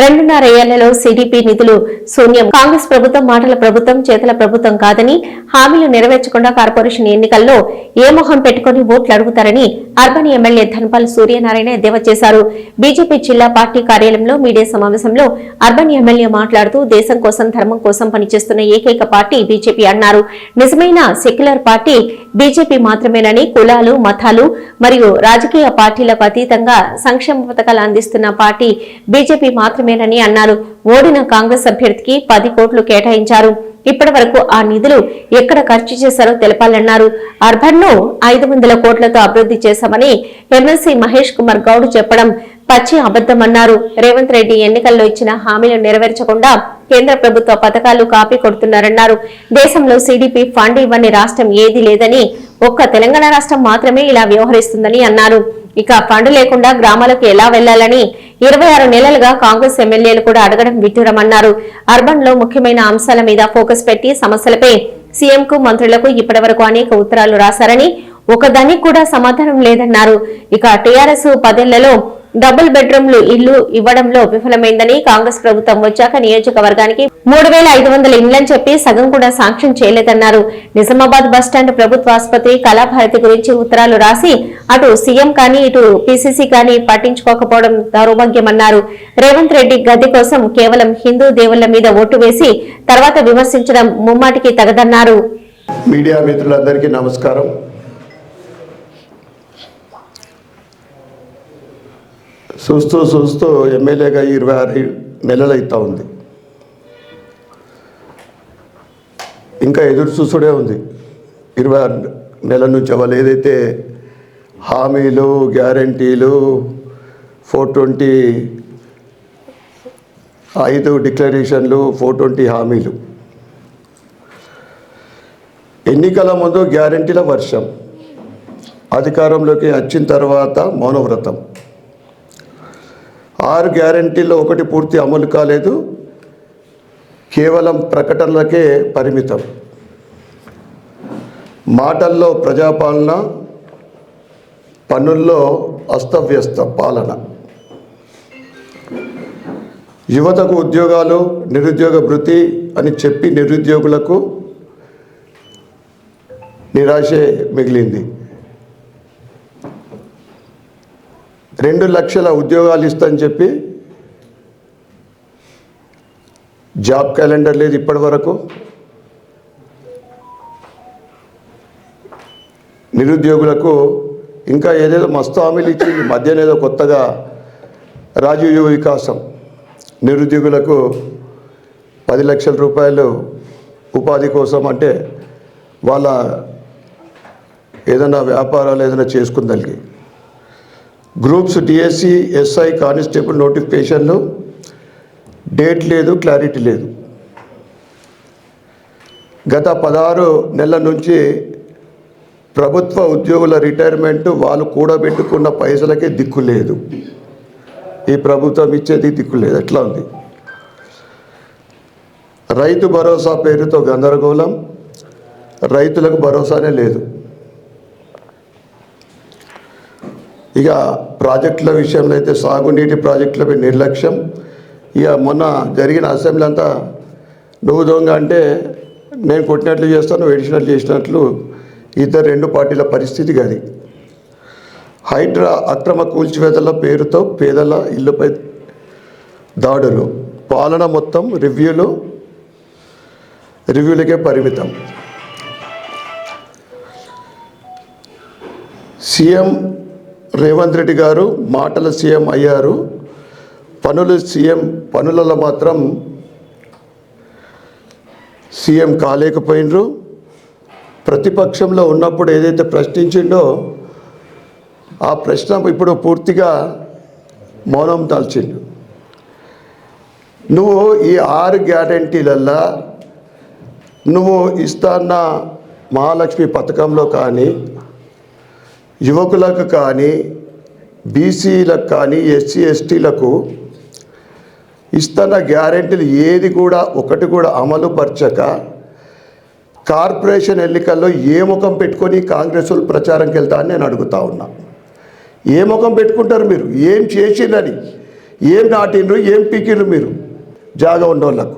రెండున్నర ఏళ్ళలో సిడిపి నిధులు శూన్యం. కాంగ్రెస్ ప్రభుత్వం మాటల ప్రభుత్వం చేతల ప్రభుత్వం కాదని హామీలు నెరవేర్చకుండా కార్పొరేషన్ ఎన్నికల్లో ఏ మొహం పెట్టుకుని ఓట్లు అడుగుతారని అర్బన్ ఎమ్మెల్యే ధన్పాల్ సూర్యనారాయణ ఎద్దేవా చేశారు. బీజేపీ జిల్లా పార్టీ కార్యాలయంలో మీడియా సమావేశంలో అర్బన్ ఎమ్మెల్యే మాట్లాడుతూ దేశం కోసం ధర్మం కోసం పనిచేస్తున్న ఏకైక పార్టీ బీజేపీ అన్నారు. నిజమైన సెక్యులర్ పార్టీ బీజేపీ మాత్రమేనని కులాలు మతాలు మరియు రాజకీయ పార్టీలకు అతీతంగా సంక్షేమ పథకాలు అందిస్తున్న పార్టీ బీజేపీ మాత్రమేనని అన్నారు. ఓడిన కాంగ్రెస్ అభ్యర్థికి పది కోట్లు కేటాయించారు. ఇప్పటి వరకు ఆ నిధులు ఎక్కడ ఖర్చు చేశారో తెలపాలన్నారు. అర్బన్ను ఐదు వందల కోట్లతో అభివృద్ధి చేశామని ఎమ్మెల్సీ మహేష్ కుమార్ గౌడ్ చెప్పడం పచ్చి అబద్దమన్నారు రేవంత్ రెడ్డి ఎన్నికల్లో ఇచ్చిన హామీలు నెరవేర్చకుండా కేంద్ర ప్రభుత్వ పథకాలు కాపీ కొడుతున్నారన్నారు. దేశంలో సిడిపి ఫండ్ ఇవ్వని రాష్ట్రం ఏదీ లేదని ఒక్క తెలంగాణ రాష్ట్రం మాత్రమే ఇలా వ్యవహరిస్తుందని అన్నారు. ఇక ఫండ్ లేకుండా గ్రామాలకు ఎలా వెళ్ళాలని ఇరవై ఆరు నెలలుగా కాంగ్రెస్ ఎమ్మెల్యేలు కూడా అడగడం విడ్డూరమన్నారు. అర్బన్లో ముఖ్యమైన అంశాల మీద ఫోకస్ పెట్టి సమస్యలపై సీఎం కు మంత్రులకు ఇప్పటివరకు అనేక ఉత్తరాలు రాశారని ఒకదానికి కూడా సమాధానం లేదన్నారు. ఇక టీఆర్ఎస్ పదేళ్ళలో డబుల్ బెడ్రూమ్లు ఇల్లు ఇవ్వడంలో విఫలమైందని కాంగ్రెస్ ప్రభుత్వం వచ్చాక నియోజకవర్గానికి మూడు వేల ఐదు వందల ఇండ్లని చెప్పి సగం కూడా సాంక్షన్ చేయలేదన్నారు. నిజామాబాద్ బస్టాండ్ ప్రభుత్వ ఆసుపత్రి కళాభారతి గురించి ఉత్తరాలు రాసి అటు సీఎం కానీ ఇటు పీసీసీ కానీ పట్టించుకోకపోవడం దౌర్భాగ్యమన్నారు. రేవంత్ రెడ్డి గద్దె కోసం కేవలం హిందూ దేవుళ్ళ మీద ఓటు వేసి తర్వాత విమర్శించడం ముమ్మాటికి తగదన్నారు. మీడియా మిత్రులందరికీ నమస్కారం. చూస్తూ చూస్తూ ఎమ్మెల్యేగా ఇరవై ఆరు నెలలు అవుతా ఉంది. ఇంకా ఎదురు చూసుడే ఉంది. ఇరవై ఆరు నెలల నుంచి వాళ్ళు ఏదైతే హామీలు గ్యారంటీలు ఫోర్ ట్వంటీ ఐదు డిక్లరేషన్లు ఫోర్ ట్వంటీ హామీలు. ఎన్నికల ముందు గ్యారంటీల వర్షం. అధికారంలోకి వచ్చిన తర్వాత మౌనవ్రతం. ఆరు గ్యారంటీల్లో ఒకటి పూర్తి అమలు కాలేదు. కేవలం ప్రకటనలకే పరిమితం. మాటల్లో ప్రజాపాలన పనుల్లో అస్తవ్యస్త పాలన. యువతకు ఉద్యోగాలు నిరుద్యోగ భృతి అని చెప్పి నిరుద్యోగులకు నిరాశే మిగిలింది. రెండు లక్షల ఉద్యోగాలు ఇస్తాని చెప్పి జాబ్ క్యాలెండర్ లేదు ఇప్పటి వరకు. నిరుద్యోగులకు ఇంకా ఏదేదో మస్తు హామీలు ఇచ్చి మధ్యనేదో మధ్యన ఏదో కొత్తగా రాజీవ్ యువ వికాసం. నిరుద్యోగులకు పది లక్షల రూపాయలు ఉపాధి కోసం అంటే వాళ్ళ ఏదైనా వ్యాపారాలు ఏదైనా చేసుకుందానికి గ్రూప్స్ డిఎస్సి ఎస్ఐ కానిస్టేబుల్ నోటిఫికేషన్లు. డేట్ లేదు క్లారిటీ లేదు. గత పదహారు నెలల నుంచి ప్రభుత్వ ఉద్యోగుల రిటైర్మెంట్ వాళ్ళు కూడబెట్టుకున్న పైసలకే దిక్కు లేదు. ఈ ప్రభుత్వం ఇచ్చేది దిక్కు లేదు. ఎట్లా ఉంది? రైతు భరోసా పేరుతో గందరగోళం. రైతులకు భరోసానే లేదు. ఇక ప్రాజెక్టుల విషయంలో అయితే సాగునీటి ప్రాజెక్టులపై నిర్లక్ష్యం. ఇక మొన్న జరిగిన అసెంబ్లీ అంతా నువ్వు దొంగ అంటే నేను కొట్టినట్లు చేస్తాను వేడిచినట్లు చేసినట్లు ఇద్దరు రెండు పార్టీల పరిస్థితి గది. హైడ్రా అక్రమ కూల్చివేతల పేరుతో పేదల ఇల్లుపై దాడులు. పాలన మొత్తం రివ్యూలు రివ్యూలకే పరిమితం. సీఎం రేవంత్ రెడ్డి గారు మాటల సీఎం అయ్యారు. పనులు సీఎం పనులలో మాత్రం సీఎం కాలేకపోయినరు. ప్రతిపక్షంలో ఉన్నప్పుడు ఏదైతే ప్రశ్నించిండో ఆ ప్రశ్న ఇప్పుడు పూర్తిగా మౌనం దాల్చిండు. నువ్వు ఈ ఆరు గ్యారంటీలల్లా నువ్వు ఇస్తాన్న మహాలక్ష్మి పథకంలో కానీ యువకులకు కానీ బీసీలకు కానీ ఎస్సీ ఎస్టీలకు ఇస్తున్న గ్యారెంటీలు ఏది కూడా ఒకటి కూడా అమలు పరచక కార్పొరేషన్ ఎన్నికల్లో ఏ ముఖం పెట్టుకొని కాంగ్రెస్ వాళ్ళు ప్రచారంకి వెళ్తా అని నేను అడుగుతా ఉన్నా. ఏ ముఖం పెట్టుకుంటారు మీరు? ఏం చేసిందని ఏం నాటిండ్రు? ఏం పీకిండ్రు మీరు? జాగా ఉండోళ్ళకు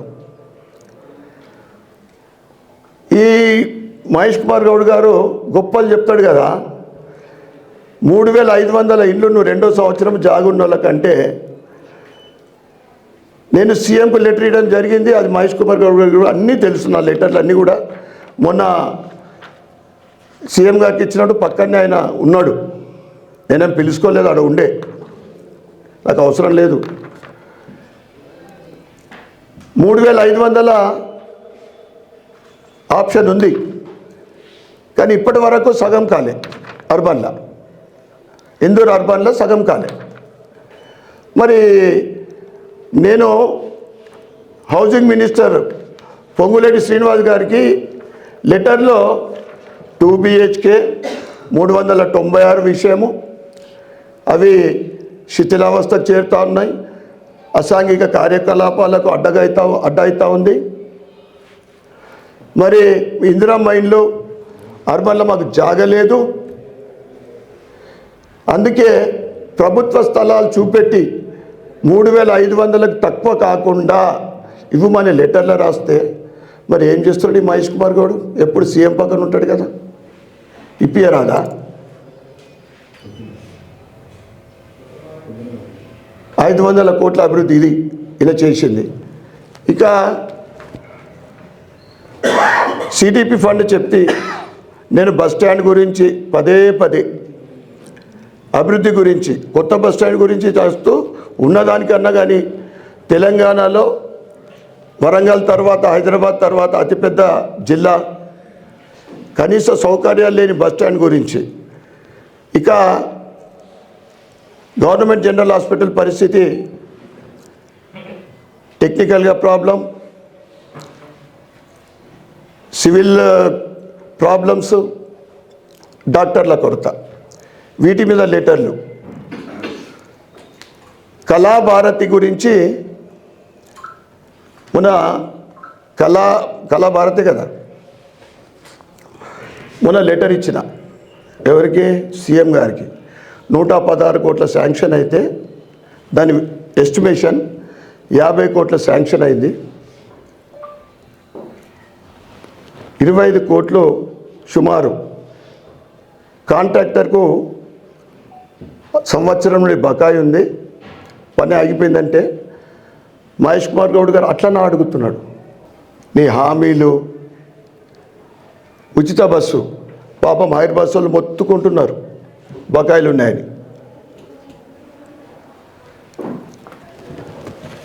ఈ మహేష్ కుమార్ గౌడ్ గారు గొప్పలు చెప్తాడు కదా మూడు వేల ఐదు వందల ఇల్లు నువ్వు రెండో సంవత్సరం జాగున్నోళ్ళకంటే నేను సీఎంకు లెటర్ ఇవ్వడం జరిగింది అది మహేష్ కుమార్ గౌడ్ గారు కూడా అన్నీ తెలుసు నా లెటర్లు అన్నీ కూడా. మొన్న సీఎం గారికి ఇచ్చినప్పుడు పక్కనే ఆయన ఉన్నాడు. నేనేం పిలుచుకోలేదు ఆడ ఉండే. నాకు అవసరం లేదు. మూడు వేల ఐదు వందల ఆప్షన్ ఉంది. కానీ ఇప్పటి వరకు సగం కాలే అర్బన్లో. ఇందూరు అర్బన్లో సగం కాలే. మరి నేను హౌసింగ్ మినిస్టర్ పొంగులేటి శ్రీనివాస్ గారికి లెటర్లో టూ బిహెచ్కే మూడు వందల తొంభై ఆరు విషయము అవి శిథిలావస్థ చేరుతా ఉన్నాయి. అసాంఘిక కార్యకలాపాలకు అడ్డగైతా అడ్డవుతా ఉంది. మరి ఇందిరా మైన్లో అర్బన్లో మాకు జాగలేదు. అందుకే ప్రభుత్వ స్థలాలు చూపెట్టి మూడు వేల ఐదు వందలకు తక్కువ కాకుండా ఇవ్వమని లెటర్లో రాస్తే మరి ఏం చేస్తాడు ఈ మహేష్ కుమార్ గౌడ్? ఎప్పుడు సీఎం పక్కన ఉంటాడు కదా. ఇప్పియరాదా? ఐదు వందల కోట్ల అభివృద్ధి ఇది. ఇలా చేసింది. ఇక సిడిపి ఫండ్ చెప్తే నేను బస్ స్టాండ్ గురించి పదే పదే అభివృద్ధి గురించి కొత్త బస్ స్టాండ్ గురించి చేస్తూ ఉన్నదానికన్నా కానీ తెలంగాణలో వరంగల్ తర్వాత హైదరాబాద్ తర్వాత అతిపెద్ద జిల్లా కనీస సౌకర్యాలు లేని బస్ స్టాండ్ గురించి. ఇక గవర్నమెంట్ జనరల్ హాస్పిటల్ పరిస్థితి టెక్నికల్గా ప్రాబ్లం. సివిల్ ప్రాబ్లమ్స్ డాక్టర్ల కొరత. వీటి మీద లెటర్లు. కళాభారతి గురించి మన కళా కళాభారతి కదా. మొన్న లెటర్ ఇచ్చిన ఎవరికి? సీఎం గారికి. నూట పదహారు కోట్ల శాంక్షన్ అయితే దాని ఎస్టిమేషన్ యాభై కోట్ల శాంక్షన్ అయింది. ఇరవై ఐదు కోట్లు సుమారు కాంట్రాక్టర్కు సంవత్సరం నుండి బకాయి ఉంది. పని ఆగిపోయిందంటే మహేష్ కుమార్ గౌడ్ గారు అట్లనే అడుగుతున్నాడు. నీ హామీలు ఉచిత బస్సు పాపం హైర్ బస్సు వాళ్ళు మొత్తుకుంటున్నారు. బకాయిలు ఉన్నాయని.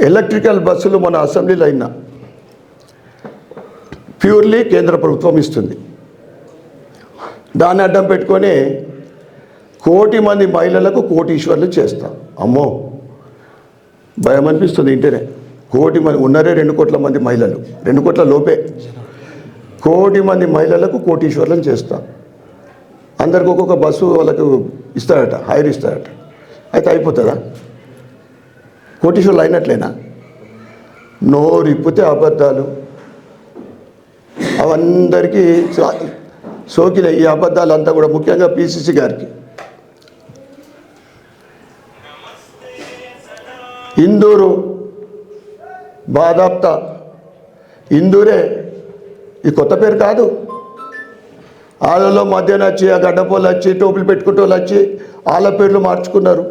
ఎలక్ట్రికల్ బస్సులు మన అసెంబ్లీలో అయినా ప్యూర్లీ కేంద్ర ప్రభుత్వం ఇస్తుంది. దాన్ని అడ్డం పెట్టుకొని కోటి మంది మహిళలకు కోటీశ్వర్లు చేస్తాం. అమ్మో భయం అనిపిస్తుంది ఇంటనే. కోటి మంది ఉన్నరే రెండు కోట్ల మంది మహిళలు. రెండు కోట్ల లోపే. కోటి మంది మహిళలకు కోటీశ్వర్లను చేస్తాం. అందరికి ఒక్కొక్క బస్సు వాళ్ళకు ఇస్తారట హైర్ ఇస్తారట. అయితే అయిపోతుందా? కోటీశ్వర్లు అయినట్లేనా? నోరు ఇప్పితే అబద్ధాలు. అవందరికీ సోకిన ఈ అబద్ధాలంతా కూడా ముఖ్యంగా పిసిసి గారికి. ఇందూరు బాదాప్త ఇందూరే ఈ కొత్త పేరు కాదు. వాళ్ళలో మధ్యాహ్నం వచ్చి ఆ గడ్డపోలు వచ్చి టోపులు పెట్టుకుంటూ వాళ్ళు వచ్చి వాళ్ళ పేర్లు మార్చుకున్నారు.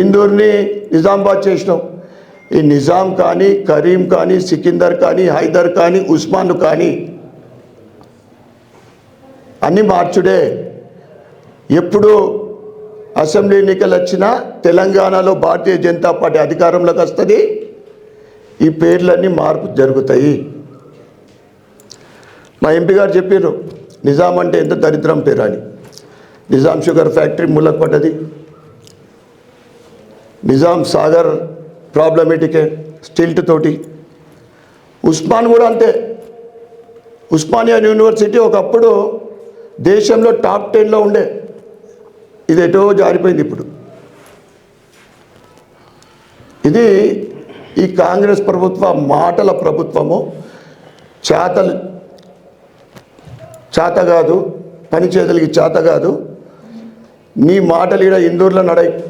ఇందూర్ని నిజామాబాద్ చేసినాం. ఈ నిజాం కానీ కరీం కానీ సికిందర్ కానీ హైదర్ కానీ ఉస్మాన్ కానీ అన్నీ మార్చుడే. ఎప్పుడు అసెంబ్లీ ఎన్నికలు వచ్చినా తెలంగాణలో భారతీయ జనతా పార్టీ అధికారంలోకి వస్తుంది. ఈ పేర్లన్నీ మార్పు జరుగుతాయి. మా ఎంపీ గారు చెప్పారు నిజాం అంటే ఎంత దరిద్రం పేరు అని నిజాం షుగర్ ఫ్యాక్టరీ మూలక పడ్డది. నిజాం సాగర్ ప్రాబ్లమేటికే స్టిల్ట్ తోటి. ఉస్మాన్ కూడా అంతే. ఉస్మానియా యూనివర్సిటీ ఒకప్పుడు దేశంలో టాప్ టెన్లో ఉండే. ఇది ఎటో జారిపోయింది ఇప్పుడు. ఇది ఈ కాంగ్రెస్ ప్రభుత్వ మాటల ప్రభుత్వము చేతలు చేత కాదు పని చేతలకి చేత కాదు. నీ మాటలు ఈడ ఇందూరులో నడై.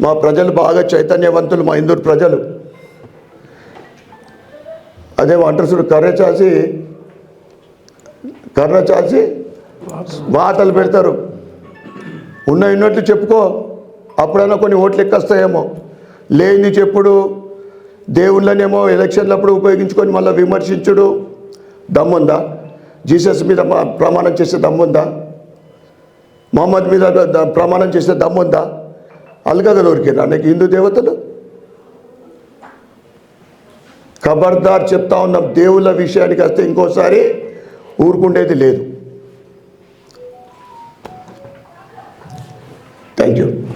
మా ప్రజలు బాగా చైతన్యవంతులు మా ఇందూరు ప్రజలు. అదే అంటారు కర్ర చాసి కర్ర చాసి వాతలు పెడతారు. ఉన్న ఉన్నట్లు చెప్పుకో. అప్పుడైనా కొన్ని ఓట్లు ఎక్కొస్తాయేమో. లేనిది చెప్పుడు. దేవుళ్ళనేమో ఎలక్షన్లప్పుడు ఉపయోగించుకొని మళ్ళీ విమర్శించుడు. దమ్ముందా? జీసస్ మీద ప్రమాణం చేసే దమ్ముందా? మహమ్మద్ మీద ప్రమాణం చేసే దమ్ముందా? అల్గగా దొరికిరా నీకు హిందూ దేవతలు? ఖబర్దార్ చెప్తా ఉన్నాం దేవుళ్ళ విషయానికి వస్తే ఇంకోసారి ఊరుకుండేది లేదు. കഴിഞ്ഞു